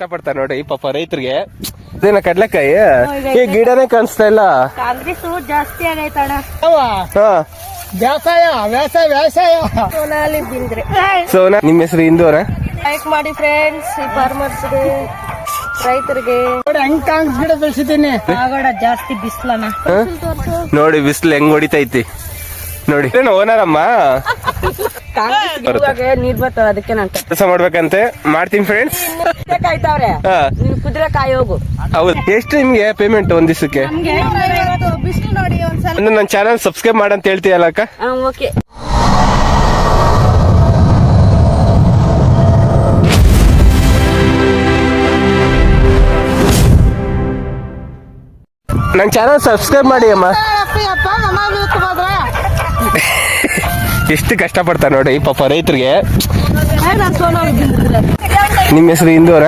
ಕಷ್ಟಪಡ್ತಾರೆ ನೋಡಿ ಪಾಪ ರೈತರಿಗೆ. ಅದೇನ ಕಡ್ಲೆಕಾಯಿ? ಈ ಗಿಡನೇ ಕಾಣಿಸ್ತಾ ಇಲ್ಲ. ಕಾಂಗ್ರೆಸ್ ಜಾಸ್ತಿ ಆಗೈತಣ್ಣ ಹಾ. ವ್ಯವಸಾಯ ವ್ಯವಸಾಯ ವ್ಯವಸಾಯ ಸೋನಾಲಿ ಬಿಂದ್ರೆ. ಸೊ ನಿಮ್ಮ ಹೆಸರು ಇಂದೋರ ಲೈಕ್ ಮಾಡಿ ಫ್ರೆಂಡ್ಸ್ ಈ ಫಾರ್ಮರ್ಸ್ಗೆ ರೈತರಿಗೆ. ನೋಡಿ ಹೆಂಗ್ ಕಾಂಗ್ಸ್ ಗಿಡ ಬೆಳೆಸಿದ್ದೀನಿ. ಆಗೋಡ ಜಾಸ್ತಿ ಬಿಸ್ಲನ ನೋಡಿ ಬಿಸಿಲು ಹೆಂಗ್ ಹೊಡಿತೈತಿ. ನೋಡಿ. ಓನರ್ ಅಮ್ಮ ನೀರ್ ಬರ್ತಾವ ಅದಕ್ಕೆ ನಾನು ಕೆಲಸ ಮಾಡ್ಬೇಕಂತೆ. ಮಾಡ್ತೀನಿ ಫ್ರೆಂಡ್ಸ್ ಕಾಯ್ತಾವ್ರೆ ನೀನ್ ಕುದುರೆ ಕಾಯಿ ಹೋಗು. ಹೌದು. ಎಷ್ಟು ನಿಮ್ಗೆ ಪೇಮೆಂಟ್ ಒಂದ್ ದಿವಸಕ್ಕೆ? ನನ್ನ ಚಾನಲ್ ಸಬ್ಸ್ಕ್ರೈಬ್ ಮಾಡಂತ ಹೇಳ್ತೀಯಲ್ಲ ಅಕ್ಕ? ಓಕೆ. ನನ್ನ ಚಾನಲ್ ಸಬ್ಸ್ಕ್ರೈಬ್ ಮಾಡಿ ಅಮ್ಮ. ಎಷ್ಟು ಕಷ್ಟಪಡ್ತಾರೆ ನೋಡಿ ಪಾಪ ರೈತರಿಗೆ. ನಿಮ್ಮ ಹೆಸರು ಹಿಂದೂ ಅವರ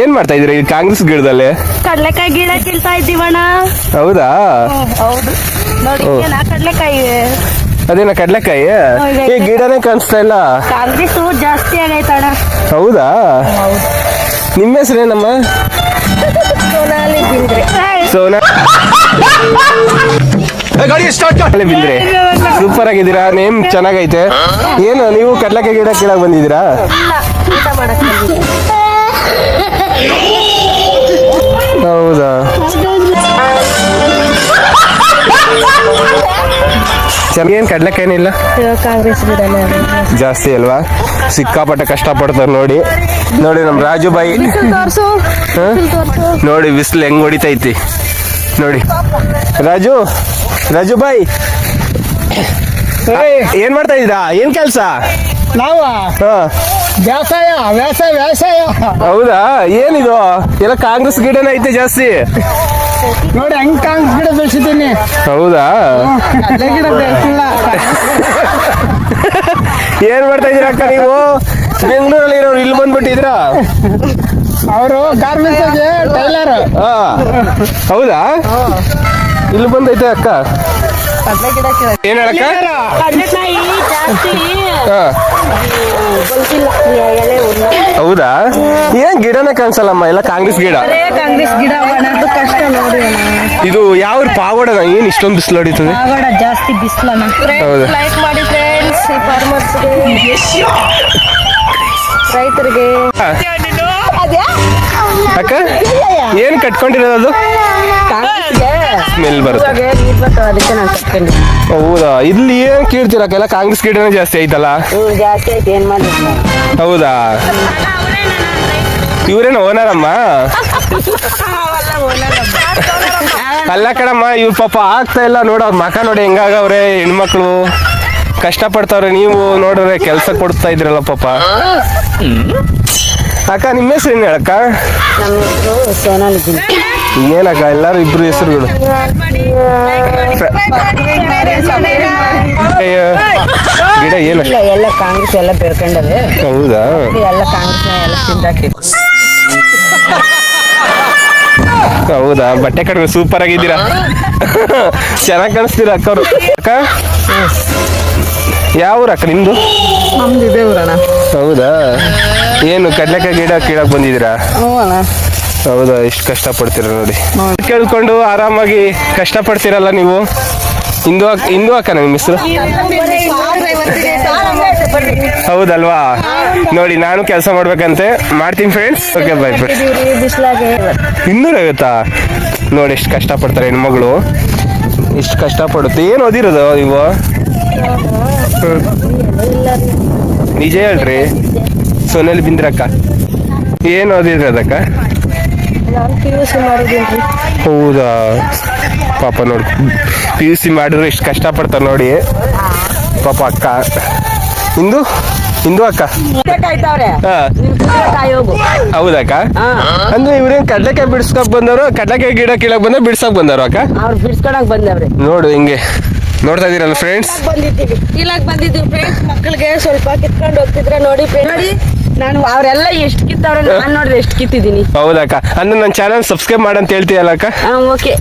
ಏನ್ ಮಾಡ್ತಾ ಇದ್ರಿ ಕಾಂಗ್ರೆಸ್ ಗಿಡದಲ್ಲಿ? ಕಡಲೆಕಾಯಿ ಗಿಡ ಕೀಳ್ತಾ ಇದ್ದೀವಣ್ಣ. ಹೌದಾ? ಹೌದು. ನೋಡಿ ಕಡ್ಲೆಕಾಯಿ? ಅದೇನ ಕಡ್ಲೆಕಾಯಿ? ಈ ಗಿಡನೇ ಕಾಣಿಸ್ತಾ ಇಲ್ಲ. ಕಾಂಗ್ರೆಸ್ ಜಾಸ್ತಿ ಆಗೈತಣ ಹೌದಾ? ನಿಮ್ಮ ಹೆಸರೇನಮ್ಮ ಸೋನಾಲಿ ಬಿಂದ್ರೆ ಸ್ಟಾರ್ಟ್ ಬಿಂದ್ರೆ. ಸೂಪರ್ ಆಗಿದ್ದೀರಾ? ನೇಮ್ ಚೆನ್ನಾಗೈತೆ. ಏನು, ನೀವು ಕಡ್ಲಕ್ಕೆ ಗಿಡ ಕೇಳಕ್ ಬಂದಿದ್ದೀರಾ. ಹೌದಾ? ಏನ್ ಏನಿಲ್ಲ ಕಾಂಗ್ರೆಸ್ ಜಾಸ್ತಿ ಅಲ್ವಾ? ಸಿಕ್ಕಾಪಟ್ಟೆ ಕಷ್ಟಪಡ್ತಾರೆ ನೋಡಿ. ನೋಡಿ ನಮ್ ರಾಜು ಬಾಯಿ ನೋಡಿ, ಬಿಸಿಲು ಹೆಂಗ್ ಹೊಡಿತೈತಿ. ನೋಡಿ. ರಾಜು ರಾಜು ಬಾಯ್. ಏನ್ ಮಾಡ್ತಾ ಇದ್ದೀರಾ? ಏನ್ ಕೆಲ್ಸ? ನಾವು? ವ್ಯವಸಾಯ ವ್ಯವಸಾಯ ವ್ಯವಸಾಯ ಹೌದಾ? ಏನಿದು? ಎಲ್ಲ ಕಾಂಗ್ರೆಸ್ ಗಿಡನೇ ಐತೆ ಜಾಸ್ತಿ. ನೋಡಿ ಹೆಂಗ್ ಕಾಂಗ್ರೆಸ್ ಗಿಡ ಬೆಳೆಸಿದ್ದೀನಿ. ಹೌದಾ? ಗಿಡ ಬೆಳೆಸಿಲ್ಲ. ಏನ್ ಮಾಡ್ತಾ ಇದೀರ ಅಕ್ಕ ನೀವು? ಬೆಂಗಳೂರಲ್ಲಿ ಇರೋರು ಇಲ್ಲಿ ಬಂದ್ಬಿಟ್ಟಿದ್ರಾ ಅವರು ಗಾರ್ಮೆಂಟ್ಸ್ ಟೈಲರ್. ಹೌದಾ? ಇಲ್ಲಿ ಬಂದೈತೆ ಅಕ್ಕ. ಏನ್ ಹೇಳಕ್ಕ? ಹೌದಾ? ಏನ್ ಗಿಡನೇ ಕಾಣಿಸಲ್ಲಮ್ಮ? ಎಲ್ಲ ಕಾಂಗ್ರೆಸ್ ಗಿಡ. ಅದೇ ಕಾಂಗ್ರೆಸ್ ಗಿಡ ಅದು ಕಷ್ಟ ನೋಡಿ ಅಣ್ಣ. ಇದು ಯಾವ ಪಾವಡ ಏನ್ ಇಷ್ಟೊಂದು ಬಿಸಿಲು ಹೊಡಿತದೆ? ಜಾಸ್ತಿ ಹೌದಾ? ಲೈಕ್ ಮಾಡಿ ಫ್ರೆಂಡ್ಸ್ ರೈತರಿಗೆ. ಅಕ್ಕ ಏನ್ ಕಟ್ಕೊಂಡಿರೋದು ಸ್ಮೆಲ್ ಬರುತ್ತೆ. ನೀರ್ ಬರ್ತಾವ ಅದಕ್ಕೆ ನಾನು ಕಟ್ಕೊಂಡು ಹೌದಾ? ಇಲ್ಲಿ ಏನ್ ಕೀಳ್ತಿರಕ್ಕ ಎಲ್ಲ ಕಾಂಗ್ರೆಸ್ ಗಿಡನೇ ಜಾಸ್ತಿ ಐತಲ್ಲ ಹ್ಞೂ ಜಾಸ್ತಿ ಆಯ್ತು ಏನ್ ಮಾಡಿ ಹೌದಾ? ಇವ್ರೇನು ಓನರಮ್ಮ? ಅಲ್ಲ ಕಣಮ್ಮ ಇವ್ರ ಪಾಪ ಆಗ್ತಾ ಇಲ್ಲ. ನೋಡ ಅವ್ರ ಮಕ ನೋಡಿ ಹೆಂಗಾಗವ್ರೆ ಹೆಣ್ಮಕ್ಳು. ಕಷ್ಟ ಪಡ್ತಾವ್ರೆ ನೀವು. ನೋಡ್ರೆ ಕೆಲಸ ಕೊಡ್ತಾ ಇದ್ರಲ್ಲ ಪಾಪ. ಅಕ್ಕ ನಿಮ್ಮ ಹೆಸರು ಏನು ಹೇಳಕ್ಕ? ನಮ್ಮ ಹೆಸರು ಸೋನಾಲ್ ಏನಕ್ಕ ಎಲ್ಲರೂ ಇಬ್ರು ಹೆಸರುಗಳು? ಅಯ್ಯೋ, ಗಿಡ ಏನು? ಎಲ್ಲ ಕಾಂಗ್ರೆಸ್ ಎಲ್ಲ ಬೆಳ್ಕೊಂಡವೆ ಹೌದಾ? ಎಲ್ಲ ಕಾಂಗ್ರೆಸ್ ಎಲ್ಲ ತಿಂದಾಕಿ. ಹೌದಾ? ಬಟ್ಟೆ ಕಡಿಮೆ ಸೂಪರ್ ಆಗಿದ್ದೀರಾ? ಚೆನ್ನಾಗಿ ಕಾಣಿಸ್ತೀರಾ ಅಕ್ಕವ್ರು? ಅಕ್ಕ? ಯಾವ ಊರ ಅಕ್ಕ ನಿಮ್ದು? ನಮ್ದು ಇದೆ ಊರಣ್ಣ. ಹೌದಾ? ಏನು ಕಡ್ಲೆಕಾಯಿ ಗಿಡ ಕೀಳಕ್ ಬಂದಿದ್ದೀರಾ? ಹ್ಞೂ ಅಣ್ಣ. ಹೌದಾ ಇಷ್ಟು ಕಷ್ಟ ಪಡ್ತೀರ ನೋಡಿ ಕೇಳ್ಕೊಂಡು ಆರಾಮಾಗಿ ಕಷ್ಟ ಪಡ್ತೀರಲ್ಲ ನೀವು? ಹಿಂದೂ ಅಕ್ಕ ಹಿಂದೂ ಅಕ್ಕ ನಿಮ್ಮ ಹೆಸರು? ಹೌದಲ್ವಾ? ನೋಡಿ ನಾನು ಕೆಲಸ ಮಾಡ್ಬೇಕಂತೆ. ಮಾಡ್ತೀನಿ ಫ್ರೆಂಡ್ಸ್ ಓಕೆ ಬೈ ಬೈ ಆಗುತ್ತಾ? ಇನ್ನೂರೈವತ್ತಾ ನೋಡಿ ಎಷ್ಟು ಕಷ್ಟಪಡ್ತಾರೆ ಹೆಣ್ಮಗಳು. ಎಷ್ಟು ಪಡುತ್ತೆ ಏನು ಓದಿರೋದು ನೀವು? ನಿಜ ಹೇಳ್ರಿ. ಸೋನಲ್ಲಿ ಬಿಂದ್ರಕ್ಕ. ಏನು ಓದಿರೋದಕ್ಕ ನಾನು ಪಿ ಯು ಸಿ ಮಾಡಿದ್ದೀನಿ. ಹೌದಾ? ಪಾಪ ನೋಡಿ. ಪಿ ಯು ಸಿ ಮಾಡಿದ್ರೆ ಎಷ್ಟು ಕಷ್ಟಪಡ್ತಾರೆ ನೋಡಿ. ಪಾಪ ಅಕ್ಕ. ಇಂದು ಇಂದು ಅಕ್ಕ? ಹೌದಕ್ಕ ಅಂದ್ರೆ ಇವ್ರೇನ್ ಕಡ್ಲೆಕಾಯಿ ಬಿಡಿಸ್ಕೊಕ್ ಬಂದವರು? ಕಡ್ಲೆಕಾಯಿ ಗಿಡ ಕೀಳಕ್ ಬಂದ ಬಿಡ್ಸಕ್ ಬಂದವರು ಅಕ್ಕ? ಅವ್ರು ಬಿಡ್ಸ್ಕೊಳಕ್ ಬಂದವ್ರೆ. ನೋಡು ಹಿಂಗೆ. ನೋಡ್ತಾ ಇದೀರಲ್ಲ ಫ್ರೆಂಡ್ಸ್ ಬಂದಿದ್ದೀವಿ. ಕೀಳಕ್ ಬಂದಿದ್ದೀವಿ ಫ್ರೆಂಡ್ಸ್ ಮಕ್ಕಳಿಗೆ ಸ್ವಲ್ಪ ಕಿತ್ಕೊಂಡು ಹೋಗ್ತಿದ್ರೆ ನೋಡಿ. ನೋಡಿ ನಾನು ಅವರೆಲ್ಲ ಎಷ್ಟು ಕಿತ್ತವ್ರೆ ನಾನು ನೋಡ್ರಿ ಎಷ್ಟು ಕಿತ್ತಿದ್ದೀನಿ. ಹೌದಕ್ಕ. ಅಂದ್ರೆ ನನ್ನ ಚಾನಲ್ ಸಬ್ಸ್ಕ್ರೈಬ್ ಮಾಡಂತ ಹೇಳ್ತೀಯಲ್ಲ ಅಕ್ಕ ಓಕೆ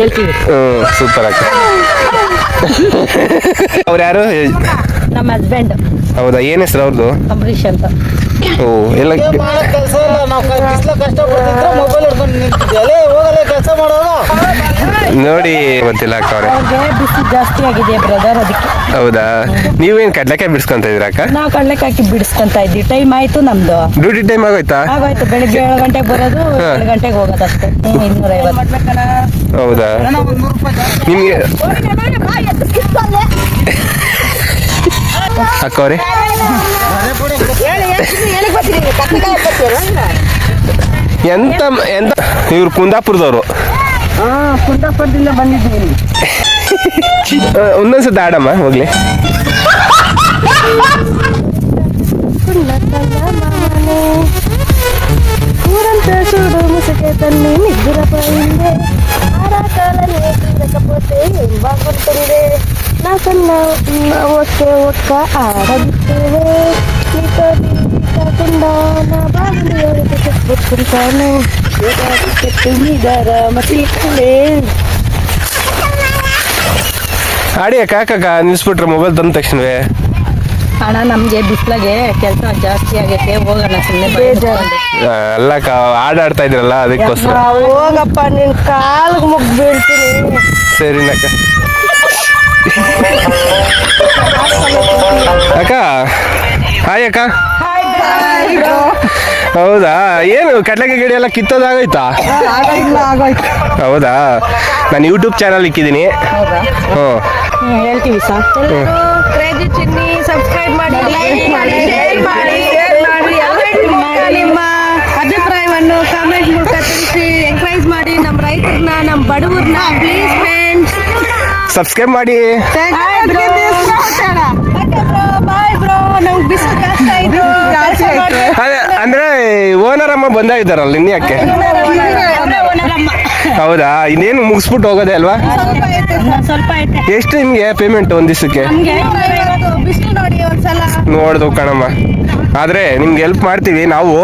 ಹೇಳ್ತೀವಿ. ಹ್ಮ್ ಸೂಪರ್ ಅಕ್ಕ. ಅವ್ರು ಯಾರು? ನಮ್ಮ ಹಸ್ಬೆಂಡ್ ಹೌದಾ? ಏನ್ ಹೆಸರು ಅವ್ರದ್ದು ಅಂಬರೀಶ್ ಅಂತ. ಓ ಎಲ್ಲ ಕೆಲಸ ಇಲ್ಲ. ನಾವು ಬಿಸ್ಲ ಕಷ್ಟ ಪಡ್ತಿದ್ರೆ ಮೊಬೈಲ್ ಹಿಡ್ಕೊಂಡು ನಿಂತಿದ್ದೆ ಹೋಗಲ್ಲ ಕೆಲಸ ಮಾಡೋದು ನೋಡಿ ಗೊತ್ತಿಲ್ಲ ಅಕ್ಕ ಅವ್ರೆ. ಅವ್ರಿಗೆ ಬಿಸಿ ಜಾಸ್ತಿ ಆಗಿದೆ ಬ್ರದರ್ ಅದಕ್ಕೆ. ಹೌದಾ? ನೀವೇನ್ ಕಡ್ಲೆಕಾಯಿ ಬಿಡ್ಸ್ಕೊಂತ ಇದ್ರ ಅಕ್ಕ? ನಾವು ಕಡ್ಲೆಕಾಯಿ ಹಾಕಿ ಬಿಡಿಸ್ಕೊಂತ ಇದ್ವಿ ಟೈಮ್ ಆಯ್ತು ನಮ್ದು. ಡ್ಯೂಟಿ ಟೈಮ್ ಆಗೋಯ್ತಾ? ಆಗೋಯ್ತು. ಬೆಳಿಗ್ಗೆ ಏಳು ಗಂಟೆಗೆ ಬರೋದು ಏಳು ಗಂಟೆಗೆ ಹೋಗೋದು ಅಷ್ಟೇ ಹ್ಮ್ ಇನ್ನೂರ ಐವತ್ತು ಹೌದಾ ನಿಮ್ಗೆ ಅಕ್ಕವ್ರಿ ಎಂತ ಎಂತ? ಇವ್ರು ಕುಂದಾಪುರದವರು. ಕುಂದಾಪುರದಿಂದ ಬಂದಿದ್ದೀವಿ ಒಂದೊಂದ್ಸತಿ ಆಡಮ್ಮ, ಹೋಗ್ಲಿ. ಊರಂತ ಚೂಡು ಮುಸುಕೆ ತನ್ನಿ ನಿಗ್ಗುರ ಪೈಲಿ ಕಾಸನ್ನ ಒಕ್ಕೆ ಒಕ್ಕ ಆಡಲಿದ್ದೇವೆ ಕುರಿತಾನು ತುಂಬಿದಾರ ಮತ್ತಿಲ್ಲೇ ಆಡಿ ಕಾಕಕ್ಕ ನಿಲ್ಸ್ಬಿಟ್ರೆ ಮೊಬೈಲ್ ತಂದ ತಕ್ಷಣವೇ. ಅಣ್ಣ ನಮಗೆ ಬಿಸ್ಲಾಗೆ ಕೆಲಸ ಜಾಸ್ತಿ ಆಗೈತೆ ಹೋಗೋಣ ಸುಮ್ಮನೆ ಬೇಜಾರು ಅಲ್ಲ ಆಡಾಡ್ತಾ ಇದ್ರಲ್ಲ ಅದಕ್ಕೋಸ್ಕರ. ಹೋಗಪ್ಪ ನಿನ್ನ ಕಾಲ್ಗೆ ಮುಗ್ದು ಬೀಳ್ತೀನಿ. ಸರಿನಕ್ಕ. ಅಕ್ಕ ಹಾಯ್ ಅಕ್ಕ. ಹೌದಾ? ಏನು ಕಡಲೆಗೆ ಗಿಡ ಎಲ್ಲ ಕಿತ್ತೋದಾಗೋಯ್ತಾ ಆಗೋಯ್ತು? ಹೌದಾ? ನಾನು ಯೂಟ್ಯೂಬ್ ಚಾನಲ್ ಇಕ್ಕಿದ್ದೀನಿ. ಹೌದಾ ಹ್ಞೂ ಹೇಳ್ತೀವಿ ಸರ್ ಕ್ರೇಜಿ ಚಿನ್ನಿ ಸಬ್ಸ್ಕ್ರೈಬ್ ಮಾಡಿ ಲೈಕ್ ಮಾಡಿ ಶೇರ್ ಮಾಡಿ share ಮಾಡಿ ಎಲ್ಲ ನಿಮ್ಮ ಅಭಿಪ್ರಾಯವನ್ನು ಕಾಮೆಂಟ್ ಮೂಲಕ ತಿಳಿಸಿ ಎಂಕರೇಜ್ ಮಾಡಿ ನಮ್ಮ ರೈತರನ್ನ ನಮ್ಮ ಬಡವ್ರನ್ನ ಪ್ಲೀಸ್ ಫ್ರೆಂಡ್ಸ್ ಸಬ್ಸ್ಕ್ರೈಬ್ ಮಾಡಿ. ಅಂದ್ರೆ ಓನರ್ ಅಮ್ಮ ಬಂದಾಗಿದ್ದಾರಲ್ಲ ಇನ್ನು ಯಾಕೆ? ಅವ್ರೇ owner ಅಮ್ಮ. ಹೌದಾ? ಇನ್ನೇನು ಮುಗಿಸ್ಬಿಟ್ಟು ಹೋಗೋದೇ ಅಲ್ವಾ? ಎಷ್ಟು ನಿಮಗೆ ಪೇಮೆಂಟ್ ಒಂದು ದಿವಸಕ್ಕೆ? ನೋಡ್ದು ಕಣಮ್ಮ. ಆದ್ರೆ ನಿಮ್ಗೆ ಹೆಲ್ಪ್ ಮಾಡ್ತೀವಿ ನಾವು.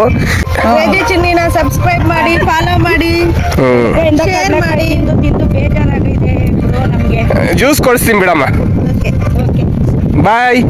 ಸಬ್ಸ್ಕ್ರೈಬ್ ಮಾಡಿ ಫಾಲೋ ಮಾಡಿ ಹ್ಮ್. ಶೇರ್ ಮಾಡಿ ತಿಂದು ತಿಂದು ಬೇಜಾರಾಗಿದೆ ಬ್ರೋ ನಮಗೆ ಜ್ಯೂಸ್ ಕೊಡಿಸ್ತೀನಿ ಬಿಡಮ್ಮ. ಬಾಯ್